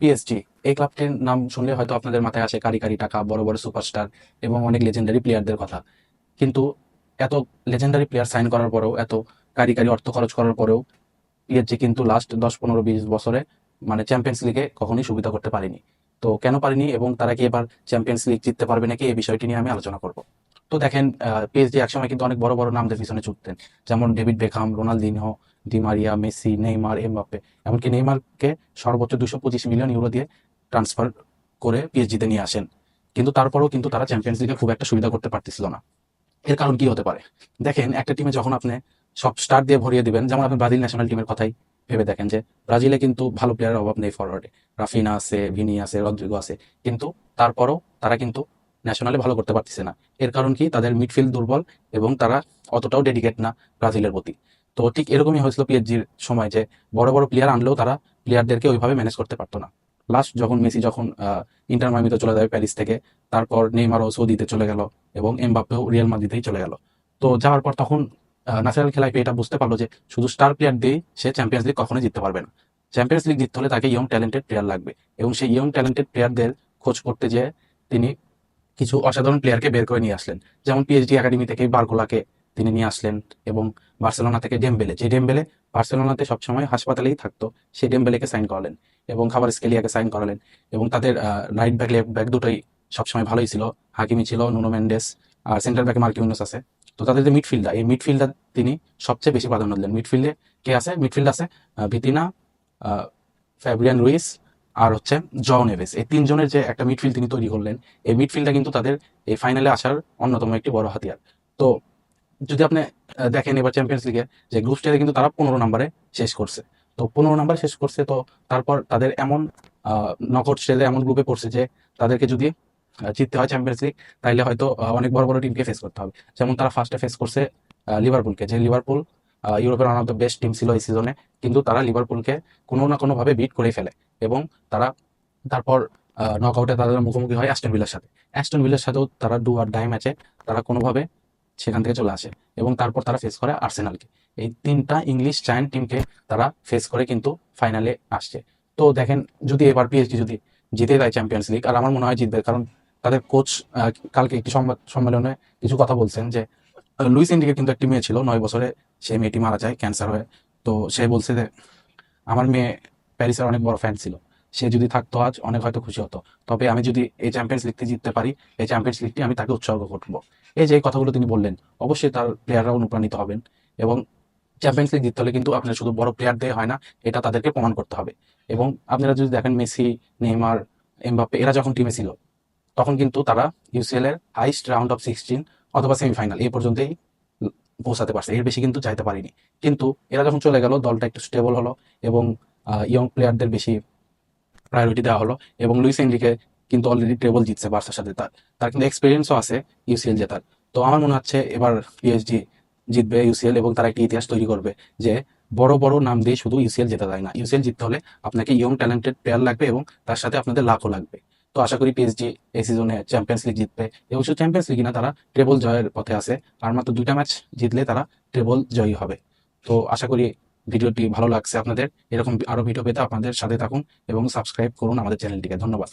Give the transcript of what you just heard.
PSG এই ক্লাবটির নাম শুনলে হয়তো আপনাদের মাথায় আসে কারি কারি টাকা, বড় বড় সুপারস্টার এবং অনেক লেজেন্ডারি প্লেয়ারদের কথা। কিন্তু এত লেজেন্ডারি প্লেয়ার সাইন করার পরেও, এত কারি কারি অর্থ খরচ করার পরেও পিএসজি কিন্তু লাস্ট দশ, পনেরো, বিশ বছরে মানে চ্যাম্পিয়ন্স লিগে কখনোই সুবিধা করতে পারেনি। তো কেন পারেনি এবং তারা কি এবার চ্যাম্পিয়ন্স লিগ জিততে পারবে নাকি এই বিষয়টি নিয়ে আমি আলোচনা করব। তো দেখেন পিএসজি একসময় কিন্তু অনেক বড় বড় নামদের পিছনে ছুটতেন। যেমন David Beckham, Ronaldinho Di Maria, Messi, Neymar, Mbappe. এমনকি নেইমারকে সর্বোচ্চ দুশো পঁচিশ মিলিয়ন ইউরো দিয়ে ট্রান্সফার করে পিএসজিতে নিয়ে আসেন। কিন্তু তারপরেও কিন্তু তারা চ্যাম্পিয়ন্স লিগে খুব একটা সুবিধা করতে পারতেছিল না। এর কারণ কি হতে পারে? দেখেন, একটা টিমে যখন আপনি সব স্টার দিয়ে ভরিয়ে দিবেন, যেমন আপনি ব্রাজিল ন্যাশনাল টিমের কথাই ভেবে দেখেন যে, ব্রাজিলে কিন্তু ভালো প্লেয়ারের অভাব নেই ফরওয়ার্ডে রাফিনা আছে, ভিনি আছে, রদ্রিগো আছে। কিন্তু তারপরও তারা কিন্তু ন্যাশনালে ভালো করতে পারতেছে না। এর কারণ কি? তাদের মিডফিল্ড দুর্বল এবং তারা অতটাও ডেডিকেট না ব্রাজিলের প্রতি। তো ঠিক এরকমই হয়েছিল পিএসজির সময় যে বড় বড় প্লেয়ার আনলেও তারা প্লেয়ারদেরকে ওইভাবে ম্যানেজ করতে পারতো না। লাস্ট যখন মেসি যখন ইন্টার মাইমিতে চলে যাবে প্যারিস থেকে, তারপর নেইমারও সৌদিতে চলে গেল এবং এমবাপ্পেও রিয়াল মাদ্রিদেই চলে গেল। তো যাওয়ার পর তখন ন্যাশনাল খেলায় এটা বুঝতে পারল যে শুধু স্টার প্লেয়ার দিয়েই সে চ্যাম্পিয়ন্স লিগ কখনোই জিততে পারবে না। চ্যাম্পিয়ন্স লিগ জিততে হলে তাকে ইয়ং ট্যালেন্টেড প্লেয়ার লাগবে এবং সেই ইয়ং ট্যালেন্টেড প্লেয়ারদের খোঁজ করতে যেয়ে তিনি কিছু অসাধারণ প্লেয়ারকে বের করে নিয়ে আসলেন। যেমন পিএইচডি একাডেমি থেকে বার্গোলাকে তিনি নিয়ে আসলেন এবং বার্সেলোনা থেকে ডেমবেলে, যে ডেমবেলে বার্সেলোনাতে সবসময় হাসপাতালেই থাকতো সেই ডেমবেলেকে সাইন করালেন এবং খাবার স্কেলিয়াকে সাইন করালেন এবং তাদের রাইট ব্যাক লেফট ব্যাক দুটোই সবসময় ভালোই ছিল। হাকিমি ছিল, নুনো মেন্ডেস আর সেন্টার ব্যাকে মার্কিউনাস আছে। তো তাদের যে মিডফিল্ডার এই মিডফিল্ডার তিনি সবচেয়ে বেশি প্রাধান্য দিলেন। মিডফিল্ডে কে আছে? মিডফিল্ড আছে ভিতিনা ফ্যাব্রিয়ান রুইস আর হচ্ছে জন নেভেস এই তিনজনের যে একটা মিডফিল্ড তিনি তৈরি করলেন, এই মিডফিল্ডটা কিন্তু তাদের এই ফাইনালে আসার অন্যতম একটি বড় হাতিয়ার। তো যদি আপনি দেখেন এবার চ্যাম্পিয়ন্স লিগে যে গ্রুপ স্টেজে কিন্তু তারা পনেরো নম্বরে শেষ করছে। তো পনেরো নাম্বার শেষ করছে, তো তারপর তাদের এমন নকআউট স্টেজে এমন গ্রুপে পড়ছে যে তাদেরকে যদি জিততে হয় চ্যাম্পিয়ন্স লিগ তাইলে হয়তো অনেক বড় বড় টিমকে ফেস করতে হবে। যেমন তারা ফার্স্টে ফেস করছে লিভারপুলকে যে লিভারপুল ইউরোপের one of the best team ছিল এই সিজনে কিন্তু তারা লিভারপুলকে কোনো না কোনোভাবে বিট করে ফেলে এবং তারা তারপর নকআউটে তাদের মুখোমুখি হয় অ্যাস্টন ভিলার সাথে। অ্যাস্টন ভিলার সাথেও তারা ডু আর ডাই ম্যাচে তারা কোনোভাবে সেখান থেকে চলে আসে এবং তারপর তারা ফেস করে আর্সেনালকে। এই তিনটা ইংলিশ জায়ান্ট টিমকে তারা ফেস করে কিন্তু ফাইনালে আসছে। তো দেখেন, যদি এবার পিএসজি যদি জিতে দেয় চ্যাম্পিয়ন্স লিগ আর আমার মনে হয় জিতবে, কারণ তাদের কোচ কালকে একটি সংবাদ সম্মেলনে কিছু কথা বলছেন যে, লুইস এন্ডিকের কিন্তু একটি মেয়ে ছিল, নয় বছরে সেই মেয়েটি মারা যায় ক্যান্সার হয়ে। তো সে বলছে যে, আমার মেয়ে প্যারিসের অনেক বড় ফ্যান ছিল। সে যদি থাকতো আজ, অনেক হয়তো খুশি হতো। তবে আমি যদি এই চ্যাম্পিয়ন্স লিগটি জিততে পারি, এই চ্যাম্পিয়ন্স লিগটি আমি তাকে উৎসর্গ করব। এই যে কথাগুলো তিনি বললেন, অবশ্যই তার প্লেয়াররা অনুপ্রাণিত হবেন এবং চ্যাম্পিয়ন্স লিগ জিততে হলে কিন্তু আপনার শুধু বড় প্লেয়ার দিয়ে হয় না, এটা তাদেরকে প্রমাণ করতে হবে। এবং আপনারা যদি দেখেন মেসি, নেইমার, এমবাপ্পে, এরা যখন টিমে ছিল, তখন কিন্তু তারা ইউসিএল এর হাইস্ট রাউন্ড অফ সিক্সটিন অথবা সেমিফাইনাল এই পর্যন্তই পৌঁছাতে পারছে। এর বেশি কিন্তু চাইতে পারিনি। কিন্তু এরা যখন চলে গেল, দলটা একটু স্টেবল হলো এবং ইয়ং প্লেয়ারদের বেশি প্রায়োরিটি দেওয়া হলো এবং লুইস এনরিকে কিন্তু অলরেডি টেবল জিতছে বার্সার সাথে তার। তার কিন্তু এক্সপিরিয়েন্সও আছে ইউসিএল জেতার। তো আমার মনে হচ্ছে এবার পিএসজি জিতবে ইউসিএল এবং তারা একটি ইতিহাস তৈরি করবে যে বড় বড় নাম দিয়ে শুধু ইউসিএল জেতা যায় না। ইউসিএল জিততে হলে আপনাকে ইয়ং ট্যালেন্টেড প্লেয়ার লাগবে এবং তার সাথে আপনাদের লাখও লাগবে। তো আশা করি পিএসজি এই সিজনে চ্যাম্পিয়ন্স লিগ জিতবে এবং শুধু চ্যাম্পিয়ন্স লিগ না, তারা ট্রেবল জয়ের পথে আছে। আর মাত্র দুইটা ম্যাচ জিতলে তারা ট্রেবল জয়ী হবে। তো আশা করি ভিডিওটি ভালো লাগছে আপনাদের, এরকম আরও ভিডিও পেতে আপনাদের সাথে থাকুন এবং সাবস্ক্রাইব করুন আমাদের চ্যানেলটিকে ধন্যবাদ।